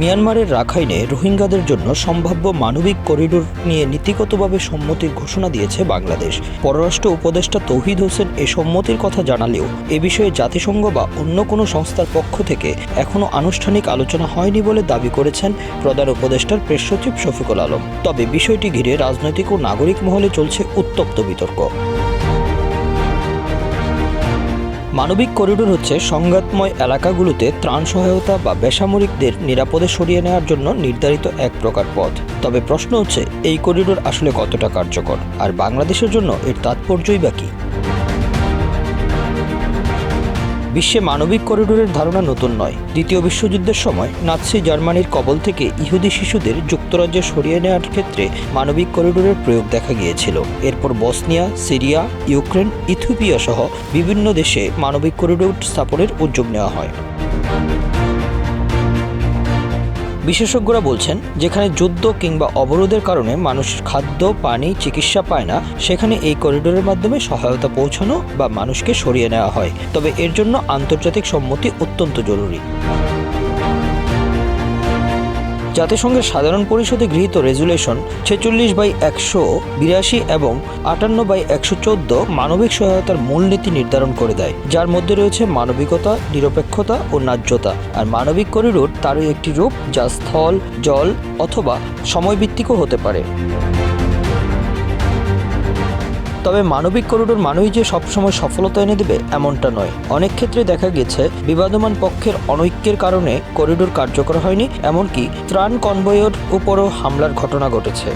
মিয়ানমারের রাখাইনে রোহিঙ্গাদের জন্য সম্ভাব্য মানবিক করিডোর নিয়ে নীতিগতভাবে সম্মতির ঘোষণা দিয়েছে বাংলাদেশ। পররাষ্ট্র উপদেষ্টা তৌহিদ হোসেন এ সম্মতির কথা জানালেও এ বিষয়ে জাতিসংঘ বা অন্য কোনো সংস্থার পক্ষ থেকে এখনও আনুষ্ঠানিক আলোচনা হয়নি বলে দাবি করেছেন প্রধান উপদেষ্টার প্রেস সচিব শফিকুল আলম। তবে বিষয়টি ঘিরে রাজনৈতিক ও নাগরিক মহলে চলছে উত্তপ্ত বিতর্ক। মানবিক করিডোর হচ্ছে সংঘাতময় এলাকাগুলোতে ত্রাণ সহায়তা বা বেসামরিকদের নিরাপদে সরিয়ে নেওয়ার জন্য নির্ধারিত এক প্রকার পথ। তবে প্রশ্ন হচ্ছে, এই করিডোর আসলে কতটা কার্যকর? আর বাংলাদেশের জন্য এর তাৎপর্যই বা কী? বিশ্বে মানবিক করিডোরের ধারণা নতুন নয়। দ্বিতীয় বিশ্বযুদ্ধের সময় নাৎসি জার্মানির কবল থেকে ইহুদি শিশুদের যুক্তরাজ্যে সরিয়ে নেওয়ার ক্ষেত্রে মানবিক করিডোরের প্রয়োগ দেখা গিয়েছিল। এরপর বসনিয়া, সিরিয়া, ইউক্রেন, ইথিওপিয়া সহ বিভিন্ন দেশে মানবিক করিডোর স্থাপনের উদ্যোগ নেওয়া হয়। বিশেষজ্ঞরা বলছেন, যেখানে যুদ্ধ কিংবা অবরোধের কারণে মানুষ খাদ্য, পানি, চিকিৎসা পায় না, সেখানে এই করিডোরের মাধ্যমে সহায়তা পৌঁছানো বা মানুষকে সরিয়ে নেওয়া হয়। তবে এর জন্য আন্তর্জাতিক সম্মতি অত্যন্ত জরুরি। জাতিসংঘের সাধারণ পরিষদে গৃহীত রেজুলেশন ছেচল্লিশ বাই একশো বিরাশি এবং আটান্ন বাই একশো চোদ্দ মানবিক সহায়তার মূলনীতি নির্ধারণ করে দেয়, যার মধ্যে রয়েছে মানবিকতা, নিরপেক্ষতা ও ন্যায্যতা। আর মানবিক করিডোর তারই একটি রূপ যা স্থল, জল অথবা সময়ভিত্তিকও হতে পারে। তবে মানবিক করিডোর মানবই যে সবসময় সফলতা এনে দেবে এমনটা নয়। অনেক ক্ষেত্রে দেখা গেছে, বিবাদমান পক্ষের অনৈক্যের কারণে করিডোর কার্যকর হয়নি, এমনকি ত্রাণ কনভয়ের উপরও হামলার ঘটনা ঘটেছে।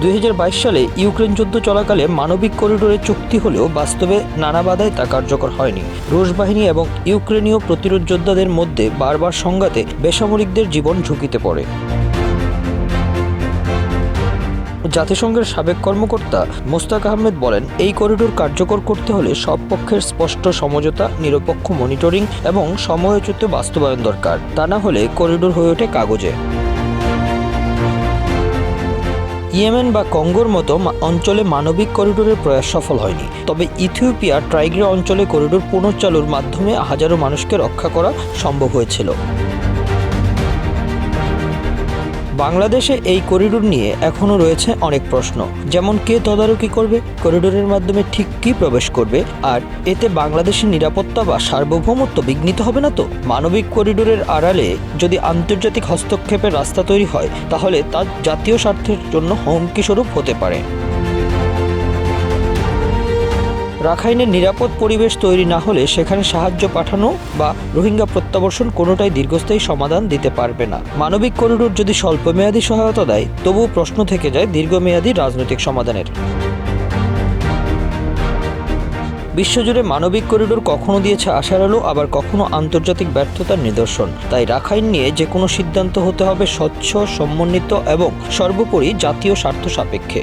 দুই হাজার বাইশ সালে ইউক্রেন যুদ্ধ চলাকালে মানবিক করিডোরের চুক্তি হলেও বাস্তবে নানা বাধায় তা কার্যকর হয়নি। রুশ বাহিনী এবং ইউক্রেনীয় প্রতিরোধ যোদ্ধাদের মধ্যে বারবার সংঘাতে বেসামরিকদের জীবন ঝুঁকিতে পড়ে। জাতিসংঘের সাবেক কর্মকর্তা মোস্তাক আহমেদ বলেন, এই করিডোর কার্যকর করতে হলে সব পক্ষের স্পষ্ট সমঝোতা, নিরপেক্ষ মনিটরিং এবং সময়োচিত বাস্তবায়ন দরকার। তা না হলে করিডোর হয়ে ওঠে কাগজে। ইয়েমেন বা কঙ্গোর মতো অঞ্চলে মানবিক করিডোরের প্রয়াস সফল হয়নি। তবে ইথিওপিয়া ট্রাইগ্রে অঞ্চলে করিডোর পুনর্চালুর মাধ্যমে হাজারো মানুষকে রক্ষা করা সম্ভব হয়েছিল। বাংলাদেশে এই করিডোর নিয়ে এখনও রয়েছে অনেক প্রশ্ন। যেমন, কে তদারকি করবে, করিডোরের মাধ্যমে ঠিক কি প্রবেশ করবে, আর এতে বাংলাদেশের নিরাপত্তা বা সার্বভৌমত্ব বিঘ্নিত হবে না তো? মানবিক করিডোরের আড়ালে যদি আন্তর্জাতিক হস্তক্ষেপের রাস্তা তৈরি হয়, তাহলে তা জাতীয় স্বার্থের জন্য হুমকি স্বরূপ হতে পারে। রাখাইনের নিরাপদ পরিবেশ তৈরি না হলে সেখানে সাহায্য পাঠানো বা রোহিঙ্গা প্রত্যাবর্ষণ কোনোটাই দীর্ঘস্থায়ী সমাধান দিতে পারবে না। মানবিক করিডোর যদি স্বল্পমেয়াদী সহায়তা দেয়, তবুও প্রশ্ন থেকে যায় দীর্ঘমেয়াদী রাজনৈতিক সমাধানের। বিশ্বজুড়ে মানবিক করিডোর কখনো দিয়েছে আশার আলো, আবার কখনো আন্তর্জাতিক ব্যর্থতার নিদর্শন। তাই রাখাইন নিয়ে যে কোনো সিদ্ধান্ত হতে হবে স্বচ্ছ, সমন্বিত এবং সর্বোপরি জাতীয় স্বার্থ সাপেক্ষে।